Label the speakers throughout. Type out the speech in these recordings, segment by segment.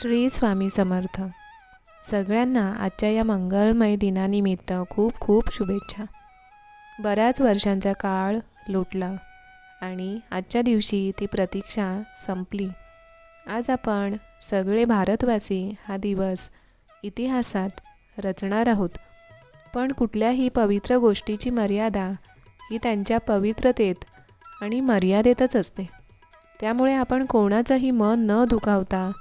Speaker 1: श्री स्वामी समर्थ. सगळ्यांना आजच्या या मंगलमय दिनानिमित्त खूप खूप शुभेच्छा. बऱ्याच वर्षांचा काळ लोटला आणि आजच्या दिवशी ती प्रतीक्षा संपली. आज आपण सगळे भारतवासी हा दिवस इतिहासात रचणार आहोत. पण कुठल्याही पवित्र गोष्टीची मर्यादा ही त्यांच्या पवित्रतेत आणि मर्यादेतच असते. त्यामुळे आपण कोणाचंही मन न दुखावता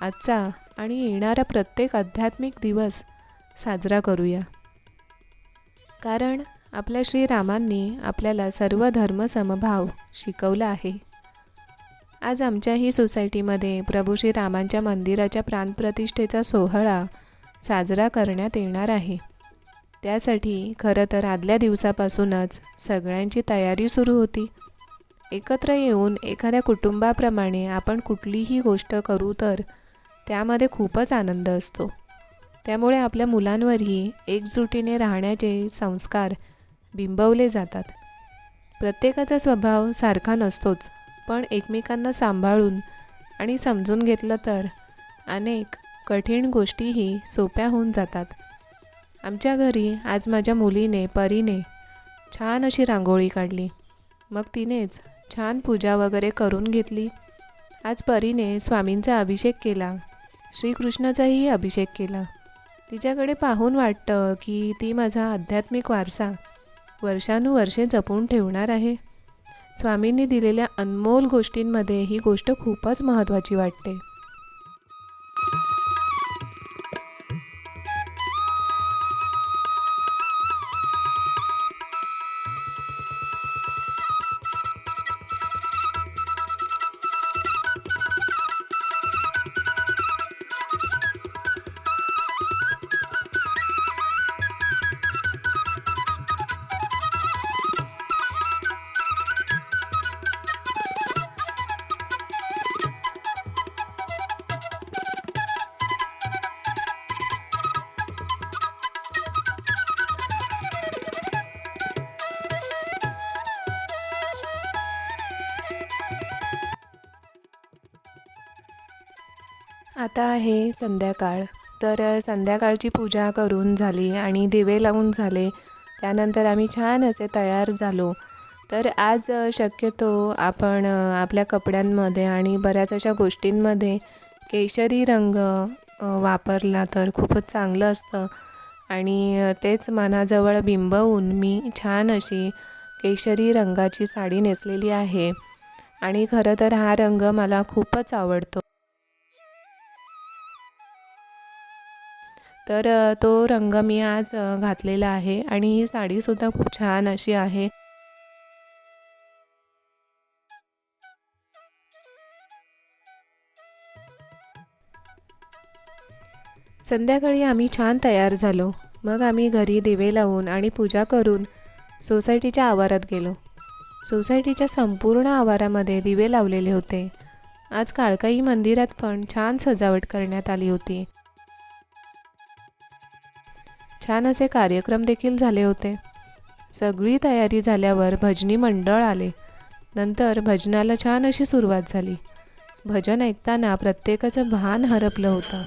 Speaker 1: आजचा आणि येणारा प्रत्येक आध्यात्मिक दिवस साजरा करूया. कारण आपल्या श्रीरामांनी आपल्याला सर्व धर्मसमभाव शिकवला आहे. आज आमच्याही सोसायटीमध्ये प्रभू श्रीरामांच्या मंदिराच्या प्राणप्रतिष्ठेचा सोहळा साजरा करण्यात येणार आहे. त्यासाठी खरं तर आदल्या दिवसापासूनच सगळ्यांची तयारी सुरू होती. एकत्र येऊन एखाद्या कुटुंबाप्रमाणे आपण कुठलीही गोष्ट करू तर त्यामध्ये खूपच आनंद असतो. त्यामुळे आपल्या मुलांवरही एकजुटीने राहण्याचे संस्कार बिंबवले जातात. प्रत्येकाचा स्वभाव सारखा नसतोच पण एकमेकांना सांभाळून आणि समजून घेतलं तर अनेक कठीण गोष्टीही सोप्या होऊन जातात. आमच्या घरी आज माझ्या मुलीने परीने छान अशी रांगोळी काढली. मग तिनेच छान पूजा वगैरे करून घेतली. आज परीने स्वामींचा अभिषेक केला. श्रीकृष्णाचाही अभिषेक केला. तिच्याकडे पाहून वाटतं की ती माझा आध्यात्मिक वारसा वर्षानुवर्षे जपून ठेवणार आहे. स्वामींनी दिलेल्या अनमोल गोष्टींमध्ये ही गोष्ट खूपच महत्त्वाची वाटते. आता आहे संध्याकाळ. तर संध्याकाळची पूजा करून झाली आणि दिवे लावून झाले. त्यानंतर आम्ही छान असे तयार झालो. तर आज शक्यतो आपण आपल्या कपड्यांमध्ये आणि बऱ्याच अशा गोष्टींमध्ये केशरी रंग वापरला तर खूपच चांगलं असतं. आणि तेच मनाजवळ बिंबवून मी छान अशी केशरी रंगाची साडी नेसलेली आहे. आणि खरं तर हा रंग मला खूपच आवडतो. तर तो रंग मी आज घातलेला आहे आणि ही साडीसुद्धा खूप छान अशी आहे. संध्याकाळी आम्ही छान तयार झालो. मग आम्ही घरी दिवे लावून आणि पूजा करून सोसायटीच्या आवारात गेलो. सोसायटीच्या संपूर्ण आवारामध्ये दिवे लावलेले होते. आज काळकाई मंदिरात पण छान सजावट करण्यात आली होती. छान असे कार्यक्रम देखील झाले होते. सगळी तयारी झाल्यावर भजनी मंडळ आले. नंतर भजनाला छान अशी सुरुवात झाली. भजन ऐकताना प्रत्येकाचं भान हरपलं होतं.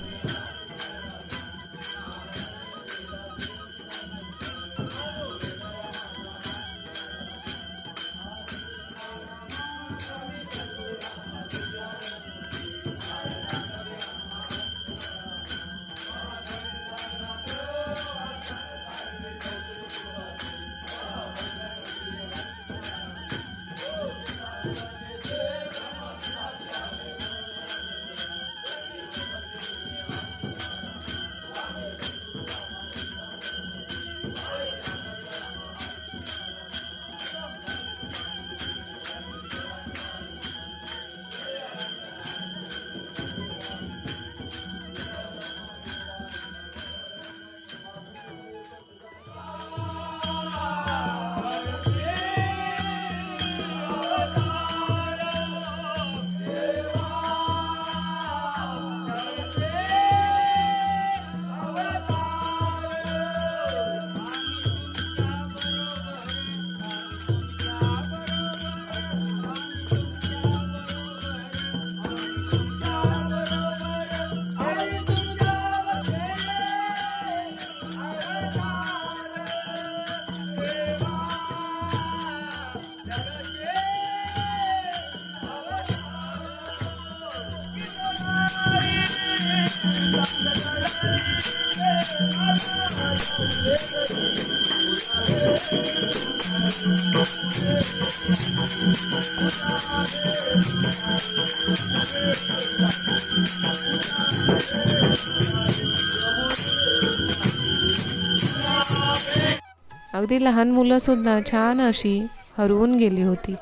Speaker 1: अगदी लहान मुलंसुद्धा छान अशी हरवून गेली होती.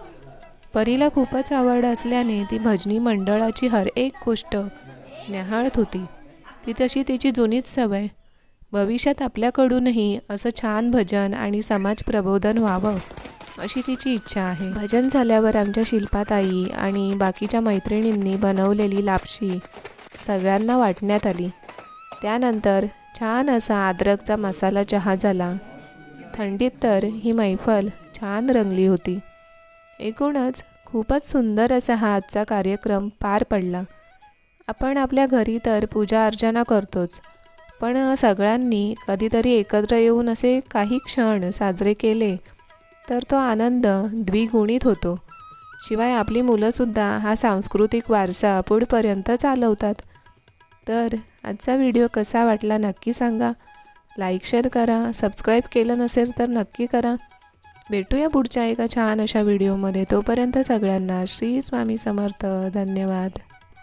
Speaker 1: परीला खूपच आवड असल्याने ती भजनी मंडळाची हर एक गोष्ट न्याहाळत होती. ती तशी तिची जुनीच सवय. भविष्यात आपल्याकडूनही असं छान भजन आणि समाज प्रबोधन व्हावं अशी तिची इच्छा आहे. भजन झाल्यावर आमच्या शिल्पाताई आणि बाकीच्या मैत्रिणींनी बनवलेली लापशी सगळ्यांना वाटण्यात आली. त्यानंतर छान असा अद्रकचा मसाला चहा झाला. थंडीत तर ही मैफल छान रंगली होती. एकूणच खूपच सुंदर असा हा आजचा कार्यक्रम पार पडला. आपण आपल्या घरी तर पूजा अर्चना करतोच. पण सगळ्यांनी कधीतरी एकत्र येऊन असे काही क्षण साजरे केले तर तो आनंद द्विगुणित होतो. शिवाय आपली मुलंसुद्धा हा सांस्कृतिक वारसा पुढपर्यंत चालवतात. तर आजचा व्हिडिओ कसा वाटला नक्की सांगा. लाईक शेअर करा. सबस्क्राईब केलं नसेल तर नक्की करा. भेटूया पुढच्या एका छान अशा व्हिडिओमध्ये. तोपर्यंत सगळ्यांना श्री स्वामी समर्थ. धन्यवाद.